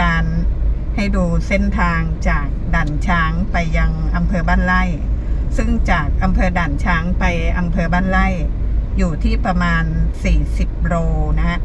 การให้ดูเส้นทางจากด่านช้างไปยังอำเภอบ้านไร่ ซึ่งจากอำเภอด่านช้างไปอำเภอบ้านไร่ อยู่ที่ประมาณ 40 โลนะฮะ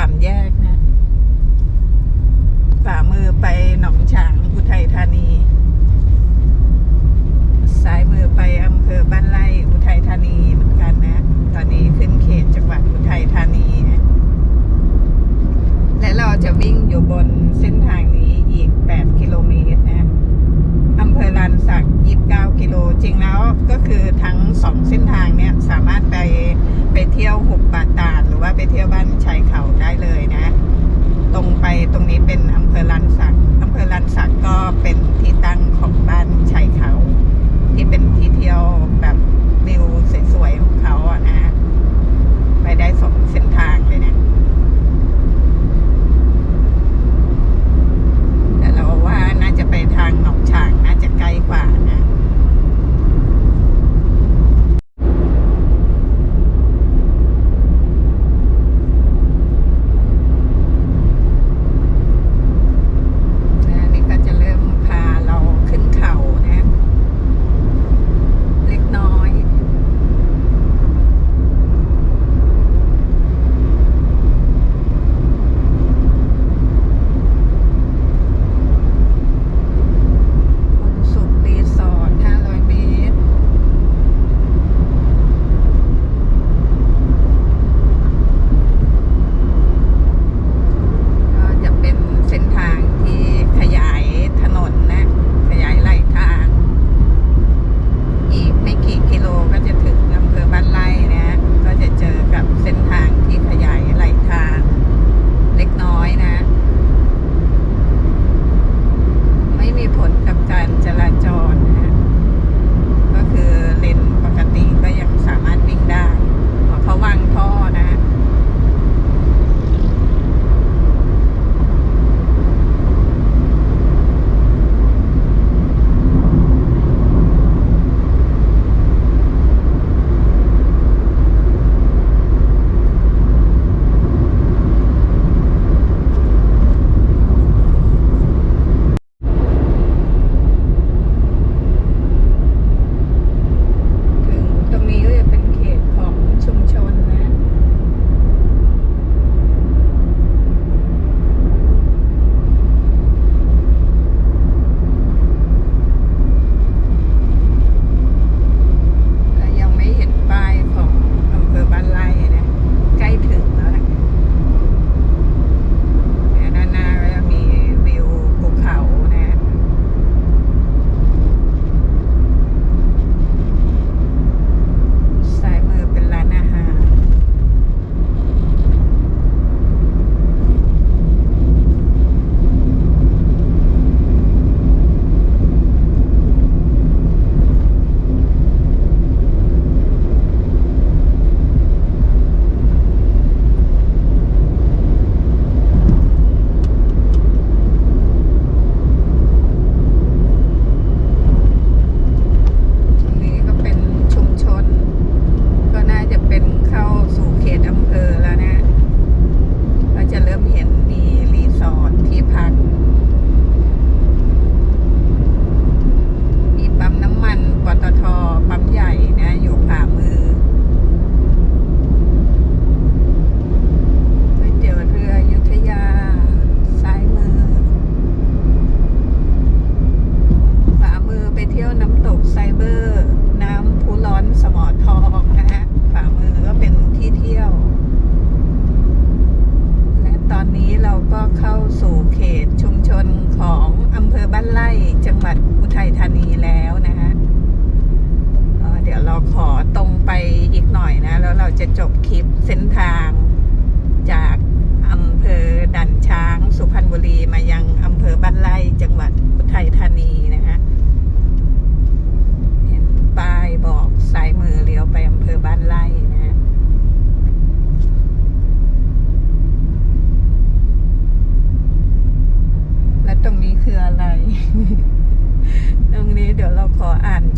สามแยกนะฝ่ามือไปหนองฉางอุทัยธานีซ้ายมือไปอำเภอบ้านไร่อุทัยธานีเหมือนกันนะ ตอนนี้ขึ้นเขตจังหวัดอุทัยธานีนะและเราจะวิ่งอยู่บนเส้นทางนี้อีก 8 กิโลเมตรนะ ภอลานสักยี่เก้ากิโล จริงแล้วก็คือทั้งสองเส้นทางเนี่ยสามารถไปไปเที่ยวหุบป่าตาด หรือว่าไปเที่ยวบ้านชายเขาได้เลยนะ ตรงไปตรงนี้เป็นอำเภอลานสักอำเภอลานสักก็เป็นที่ตั้งของบ้านชายเขา ที่เป็นที่เที่ยวแบบวิวสวยๆของเขาอะนะ ไปได้สองเส้นทางเลยเนะ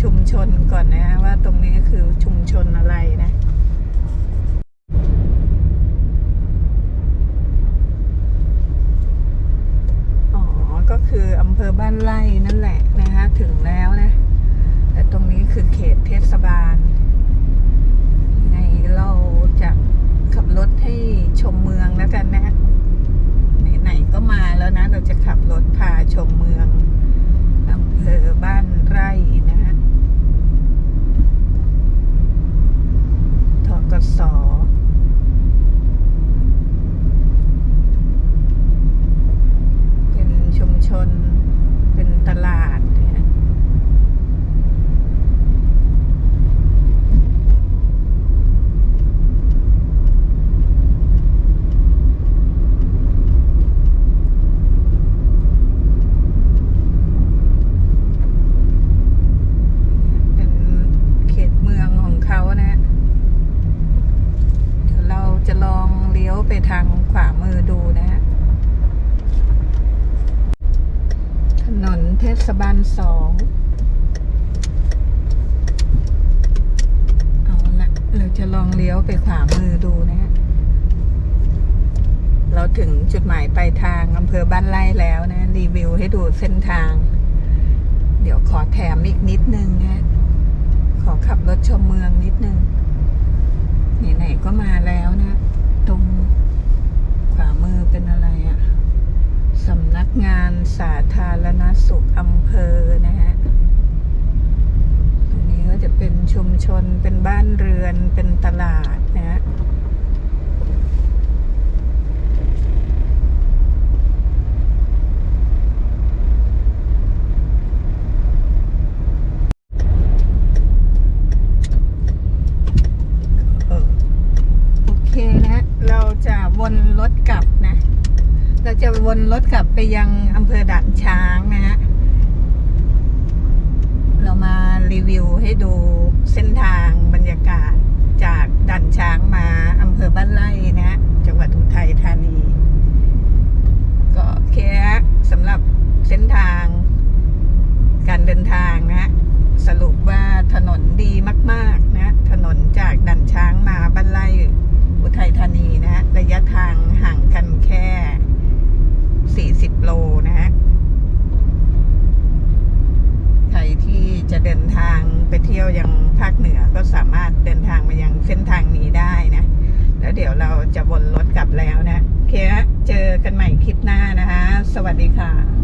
ชุมชนก่อนนะว่าตรงนี้คือชุมชนอะไรนะก็คืออำเภอบ้านไร่นั่นแหละนะคะถึงแล้วนะ แต่ตรงนี้คือเขตเทศบาลไงเราจะขับรถให้ชมเมืองแล้วกันนะไหนๆก็มาแล้วนะ เราจะขับรถพาชมเมืองอำเภอบ้านไร่นะฮะ ส เป็นชุมชน เป็นตลาดนะฮะเป็นเขตเมืองของเขานะ เดี๋ยวเราจะลองเลี้ยวไปทางขวามือดูนะฮะ ถนนเทศบาลสอง เอาละเราจะลองเลี้ยวไปขวามือดูนะฮะ เราถึงจุดหมายปลายทางอำเภอบ้านไร่แล้วนะ รีวิวให้ดูเส้นทาง เดี๋ยว ขอแถมอีกนิดนึงนะขอขับรถชมเมืองนิดนึงไหนๆก็มาแล้วนะ ตรงขวามือเป็นอะไรอะ่ะสำนักงานสาธารณสุขอำเภอนะฮะตรงนี้ก็จะเป็นชุมชนเป็นบ้านเรือนเป็นตลาดนะฮะ เออโอเคนะ เราจะวนรถกลับนะ เราจะวนรถกลับไปยังอำเภอด่านช้างนะฮะ เรามารีวิว ให้ดูเส้นทางบรรยากาศจากด่านช้างมาอำเภอบ้านไร่นะฮะจังหวัดอุทัยธานี ก็โอเคฮะสำหรับเส้นทาง การเดินทางนะฮะสรุปว่าถนนดีมาก ๆ นะ ถนนจากด่านช้างมาบ้านไร่อุทัยธานีนะฮะระยะทางห่างกันแค่ 40 โลนะฮะ ใครที่จะเดินทางไปเที่ยวยังภาคเหนือก็สามารถเดินทางมายังเส้นทางนี้ได้นะ แล้วเดี๋ยวเราจะวนรถกลับแล้วนะ โอเคเจอกันใหม่คลิปหน้านะคะ สวัสดีค่ะ